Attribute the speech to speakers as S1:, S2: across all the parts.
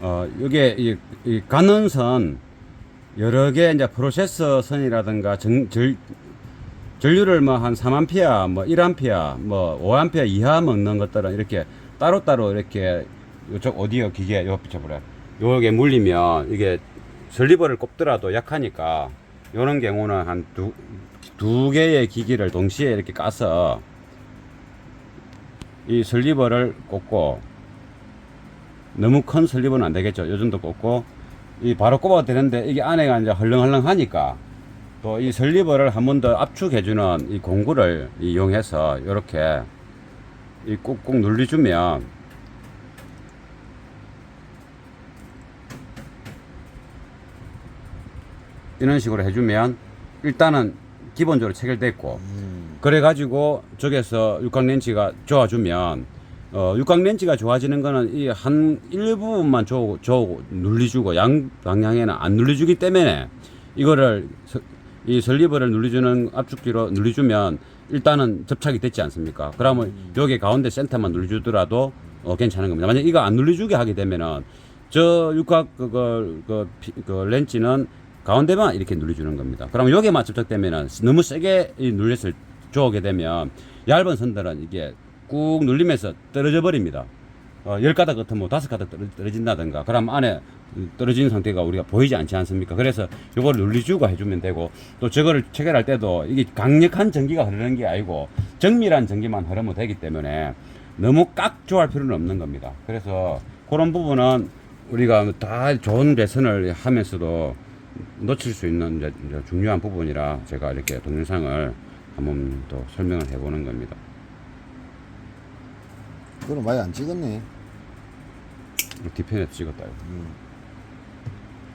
S1: 어, 이게 이, 이 가는선 여러 개 이제 프로세서 선이라든가 정, 절, 전류를 뭐 한 3암페어, 뭐 1암페어, 뭐 5암페어 이하 먹는 것들은 이렇게 따로따로 이렇게 이쪽 오디오 기계 요 붙여버려. 요게 물리면 이게 설리버를 꼽더라도 약하니까 요런 경우는 한 두, 두 개의 기기를 동시에 이렇게 까서 이 설리버를 꽂고 너무 큰 설리버는 안 되겠죠. 요 정도 꽂고 이 바로 꼽아도 되는데 이게 안에가 이제 헐렁헐렁 하니까 또이 설리버를 한 번 더 압축해주는 이 공구를 이용해서 이렇게 이 꾹꾹 눌러주면 이런 식으로 해주면 일단은 기본적으로 체결됐고
S2: 음.
S1: 그래가지고 저기서 육각 렌치가 좋아주면 어, 육각 렌치가 좋아지는 거는 이 한 일부분만 줘, 줘 눌리주고 양 방향에는 안 눌리주기 때문에 이거를 서- 이 설리버를 눌리주는 압축기로 눌리주면 일단은 접착이 됐지 않습니까? 그러면 여기 가운데 센터만 눌리주더라도 어, 괜찮은 겁니다. 만약 이거 안 눌리주게 하게 되면은 저 육각 그거 그, 피- 그 렌치는 가운데만 이렇게 눌려주는 겁니다. 그러면 여기만 접착되면은 너무 세게 이 눌렸을 쪼게 되면 얇은 선들은 이게 꾹 눌리면서 떨어져 버립니다. 어, 열 가닥 같은 뭐 다섯 가닥 떨어- 떨어진다든가 그럼 안에 떨어진 상태가 우리가 보이지 않지 않습니까? 그래서 요거를 눌리주고 해주면 되고 또 저거를 체결할 때도 이게 강력한 전기가 흐르는 게 아니고 정밀한 전기만 흐르면 되기 때문에 너무 깍 좋아할 필요는 없는 겁니다. 그래서 그런 부분은 우리가 다 좋은 레슨을 하면서도 놓칠 수 있는 이제 중요한 부분이라 제가 이렇게 동영상을 한번 또 설명을 해보는 겁니다.
S2: 그럼 많이 안 찍었네.
S1: 뒤편에 찍었다. 이거.
S2: 음.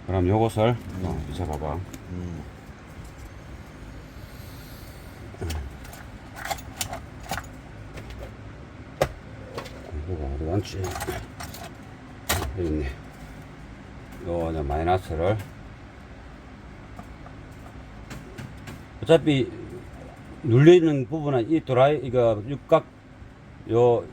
S1: 그럼 요것을 어, 이제 봐봐.
S2: 음.
S1: 공부가 어디 갔지? 여기 있네. 요 이제 마이너스를 어차피 눌리는 부분은 이 드라이 이거 육각 요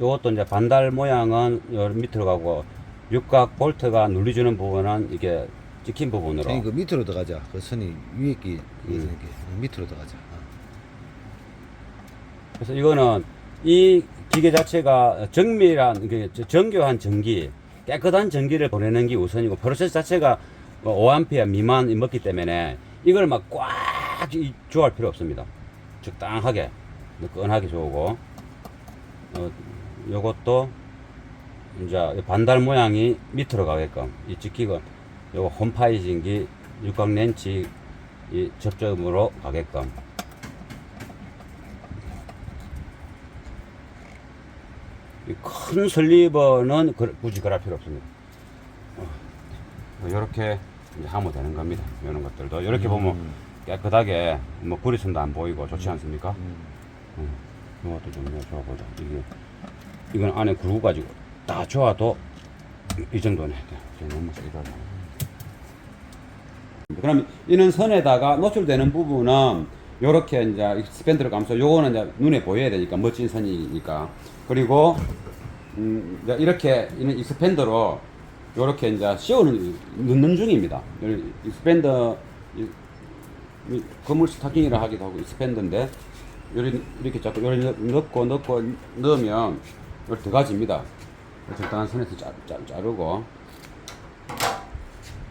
S1: 요것도 이제 반달 모양은 요 밑으로 가고 육각 볼트가 눌려주는 부분은 이게 찍힌 부분으로
S2: 형이 그 밑으로 들어가자. 그 선이 위에 끼
S1: 음.
S2: 밑으로 들어가자. 어.
S1: 그래서 이거는 이 기계 자체가 정밀한 그 정교한 전기 깨끗한 전기를 보내는 게 우선이고 프로세스 자체가 5A 미만 먹기 때문에 이걸 막 꽉 조할 필요 없습니다. 적당하게 느끈하게 좋고 어, 요것도 이제 반달 모양이 밑으로 가게끔 이 찍기가 요거 홈파이징기 육각 렌치 이 접점으로 가게끔 이 큰 슬리버는 그- 굳이 그럴 필요 없습니다. 이렇게 하면 되는 겁니다. 이런 것들도 이렇게 보면 깨끗하게 뭐 구리선도 안 보이고 좋지 않습니까? 음. 이것도 좀 좋아보자. 이게 이건 안에 구르고 가지고 다 좋아도 이 정도네. 너무 세다. 그럼 이는 선에다가 노출되는 부분은 요렇게 이제 스펜드를 감싸 요거는 이제 눈에 보여야 되니까 멋진 선이니까 그리고 음 이렇게 이는 익스펜더로 요렇게 이제 씌우는 넣는 중입니다. 이 익스펜더 건물 스타킹이라 하기도 하고 익스펜더인데 요리 이렇게 자꾸 요리 넣- 넣고 넣고 넣으면 요렇게 들어가집니다. 적당한 선에서 자, 자, 자르고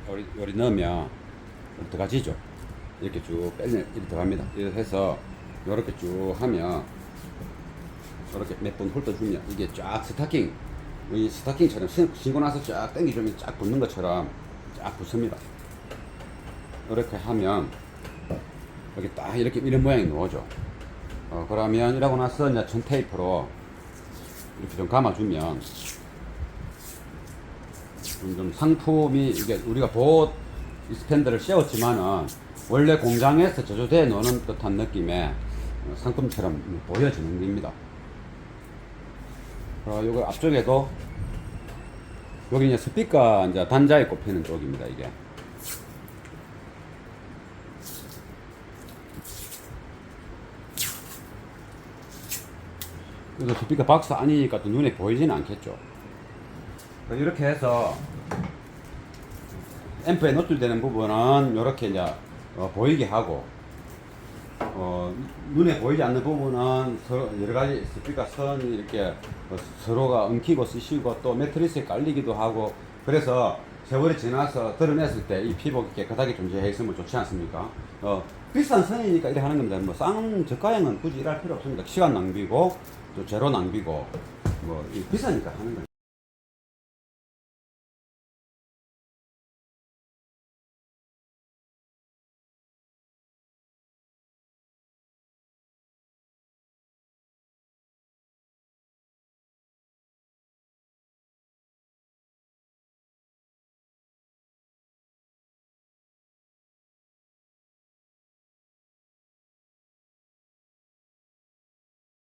S1: 요리, 요리 넣으면 이렇게 들어가지죠. 이렇게 쭉 빼면 이렇게 들어갑니다. 이렇게 해서 이렇게 쭉 하면 이렇게 몇 번 훑어주면 이게 쫙 스타킹 이 스타킹처럼 신- 신고 나서 쫙 당겨주면 쫙 붙는 것처럼 쫙 붙습니다. 이렇게 하면 이렇게 딱 이렇게 이런 모양이 나오죠. 어, 그러면 이러고 나서 이제 전 테이프로 이렇게 좀 감아주면 좀, 좀 상품이 이게 우리가 보호 스탠드를 씌웠지만은 원래 공장에서 제조되어 노는 듯한 느낌의 어, 상품처럼 보여지는 겁니다. 어, 요거 앞쪽에도 여기 이제 스피커 이제 단자에 꼽히는 쪽입니다, 이게. 그래서 스피커 박스 아니니까 또 눈에 보이지는 않겠죠. 이렇게 해서 앰프에 노출되는 부분은 이렇게 이제 어, 보이게 하고 어, 눈에 보이지 않는 부분은 서로 여러 가지 스피커 선이 이렇게 어, 서로가 엉키고 쓰시고 또 매트리스에 깔리기도 하고 그래서 세월이 지나서 드러냈을 때 이 피복이 깨끗하게 존재해 있으면 좋지 않습니까? 어, 비싼 선이니까 이래 하는 겁니다. 뭐싼 저가형은 굳이 일할 필요 없습니다. 시간 낭비고 또 재료 낭비고 뭐이 비싸니까 하는 거죠.